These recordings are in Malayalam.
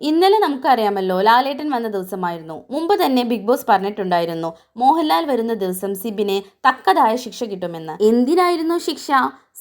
ഇന്നലെ നമുക്കറിയാമല്ലോ ലാലേട്ടൻ വന്ന ദിവസമായിരുന്നു. മുമ്പ് തന്നെ ബിഗ് ബോസ് പറഞ്ഞിട്ടുണ്ടായിരുന്നു മോഹൻലാൽ വരുന്ന ദിവസം സിബിന് തക്കതായ ശിക്ഷ കിട്ടുമെന്ന്. എന്തിനായിരുന്നു ശിക്ഷ?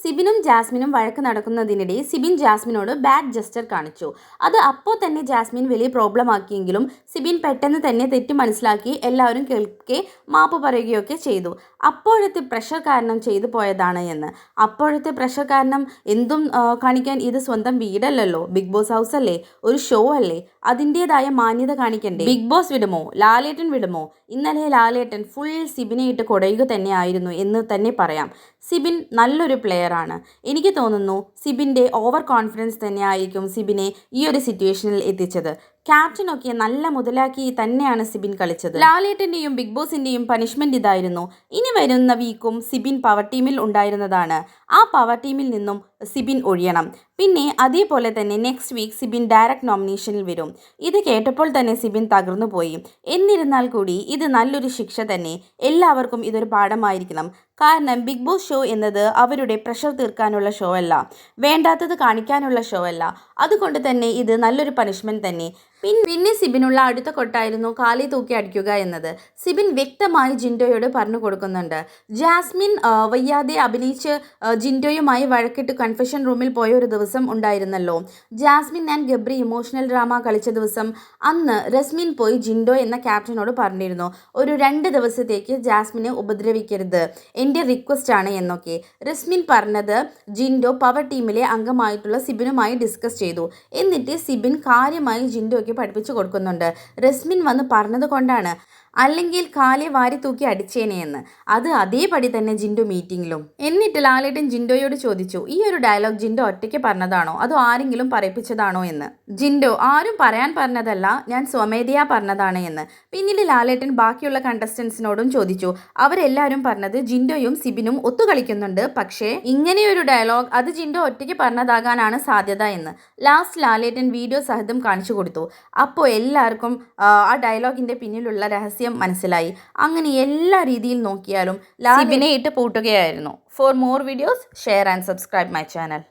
സിബിനും ജാസ്മിനും വഴക്ക് നടക്കുന്നതിനിടെ സിബിൻ ജാസ്മിനോട് ബാഡ് ജസ്റ്റർ കാണിച്ചു. അത് അപ്പോൾ തന്നെ ജാസ്മിൻ വലിയ പ്രോബ്ലം ആക്കിയെങ്കിലും സിബിൻ പെട്ടെന്ന് തന്നെ തെറ്റ് മനസ്സിലാക്കി എല്ലാവരും കേൾക്കെ മാപ്പ് പറയുകയൊക്കെ ചെയ്തു. അപ്പോഴത്തെ പ്രഷർ കാരണം ചെയ്തു പോയതാണ് എന്ന്. അപ്പോഴത്തെ പ്രഷർ കാരണം എന്തും കാണിക്കാൻ ഇത് സ്വന്തം വീടല്ലല്ലോ. ബിഗ് ബോസ് ഹൗസ് അല്ലേ? ഒരു ഷോ അല്ലേ? അതിന്റെതായ മാന്യത കാണിക്കണ്ടേ? ബിഗ് ബോസ് വിടുമോ? ലാലേട്ടൻ വിടുമോ? ഇന്നലെ ലാലേട്ടൻ ഫുൾ സിബിനെ ഇട്ട് കൊടയുക തന്നെയായിരുന്നു എന്ന് തന്നെ പറയാം. സിബിൻ നല്ലൊരു പ്ലെയറാണ് എനിക്ക് തോന്നുന്നു സിബിന്റെ ഓവർ കോൺഫിഡൻസ് തന്നെയായിരിക്കും സിബിനെ ഈ ഒരു സിറ്റുവേഷനിൽ എത്തിച്ചത്. ക്യാപ്റ്റനൊക്കെ നല്ല മുതലാക്കി തന്നെയാണ് സിബിൻ കളിച്ചത്. ലാലേട്ടന്റെയും ബിഗ് ബോസിന്റെയും പനിഷ്മെന്റ് ഇതായിരുന്നു. ഇനി വരുന്ന വീക്കും സിബിൻ പവർ ടീമിൽ ഉണ്ടായിരുന്നതാണ്. ആ പവർ ടീമിൽ നിന്നും സിബിൻ ഒഴിയണം. പിന്നെ അതേപോലെ തന്നെ നെക്സ്റ്റ് വീക്ക് സിബിൻ ഡയറക്റ്റ് നോമിനേഷനിൽ വരും. ഇത് കേട്ടപ്പോൾ തന്നെ സിബിൻ തകർന്നു പോയി. എന്നിരുന്നാൽ കൂടി ഇത് നല്ലൊരു ശിക്ഷ തന്നെ. എല്ലാവർക്കും ഇതൊരു പാഠമായിരിക്കണം. കാരണം ബിഗ് ബോസ് ഷോ എന്നത് അവരുടെ പ്രഷർ തീർക്കാനുള്ള ഷോ അല്ല. വേണ്ടാത്തത് കാണിക്കാനുള്ള ഷോ അല്ല. അതുകൊണ്ട് തന്നെ ഇത് നല്ലൊരു പണിഷ്മെന്റ് തന്നെ. പിന്നെ സിബിനുള്ള അടുത്ത കൊട്ടായിരുന്നു കാലി തൂക്കി അടിക്കുക എന്നത്. സിബിൻ വ്യക്തമായി ജിൻഡോയോട് പറഞ്ഞു കൊടുക്കുന്നുണ്ട്. ജാസ്മിൻ വയ്യാതെ അഭിനയിച്ച് ജിൻഡോയുമായി വഴക്കിട്ട് കൺഫെഷൻ റൂമിൽ പോയ ഒരു ദിവസം ഉണ്ടായിരുന്നല്ലോ. Jasmine and Gabri emotional drama കളിച്ച ദിവസം അന്ന് റസ്മിൻ പോയി ജിൻഡോ എന്ന ക്യാപ്റ്റനോട് പറഞ്ഞിരുന്നു. ഒരു രണ്ട് ദിവസത്തേക്ക് ജാസ്മിനെ ഉപദ്രവിക്കരുത്. എന്റെ റിക്വസ്റ്റ് ആണ് എന്നൊക്കെ. റസ്മിൻ പറഞ്ഞത് ജിൻഡോ പവർ ടീമിലെ അംഗമായിട്ടുള്ള സിബിനുമായി ഡിസ്കസ് ചെയ്തു. എന്നിട്ട് സിബിൻ കാര്യമായി ജിൻഡോയ്ക്ക് പഠിപ്പിച്ചു കൊടുക്കുന്നുണ്ട്. റസ്മിൻ വന്ന് പറഞ്ഞത് കൊണ്ടാണ്. അല്ലെങ്കിൽ കാലെ വാരി തൂക്കി അടിച്ചേനെ എന്ന്. അത് അതേപടി തന്നെ ജിൻഡോ മീറ്റിംഗിലും എന്നിട്ട് ലാലേട്ടൻ ജിൻഡോയോട് ചോദിച്ചു. ഈ ഒരു ഡയലോഗ് ജിൻഡോ ഒറ്റയ്ക്ക് പറഞ്ഞതാണോ? അതോ ആരെങ്കിലും പറയിപ്പിച്ചതാണോ എന്ന്? ജിൻഡോ ആരും പറയാൻ പറഞ്ഞതല്ല ഞാൻ സ്വമേധയാ പറഞ്ഞതാണ് എന്ന്. പിന്നീട് ലാലേട്ടൻ ബാക്കിയുള്ള കണ്ടസ്റ്റൻസിനോടും ചോദിച്ചു. അവരെല്ലാവരും പറഞ്ഞത് ജിൻഡോയും സിബിനും ഒത്തുകളിക്കുന്നുണ്ട്. പക്ഷേ ഇങ്ങനെയൊരു ഡയലോഗ് അത് ജിൻഡോ ഒറ്റയ്ക്ക് പറഞ്ഞതാകാനാണ് സാധ്യത എന്ന്. ലാസ്റ്റ് ലാലേട്ടൻ വീഡിയോ സഹിതം കാണിച്ചു കൊടുത്തു. അപ്പോൾ എല്ലാവർക്കും ആ, ഡയലോഗിന്റെ ഡയലോഗിന്റെ പിന്നിലുള്ള രഹസ്യം മനസ്സിലായി. അങ്ങനെ എല്ലാ രീതിയിൽ നോക്കിയാലും ലാബിനെ ഇട്ട് പൂട്ടുകയായിരുന്നു. For more videos share and subscribe my channel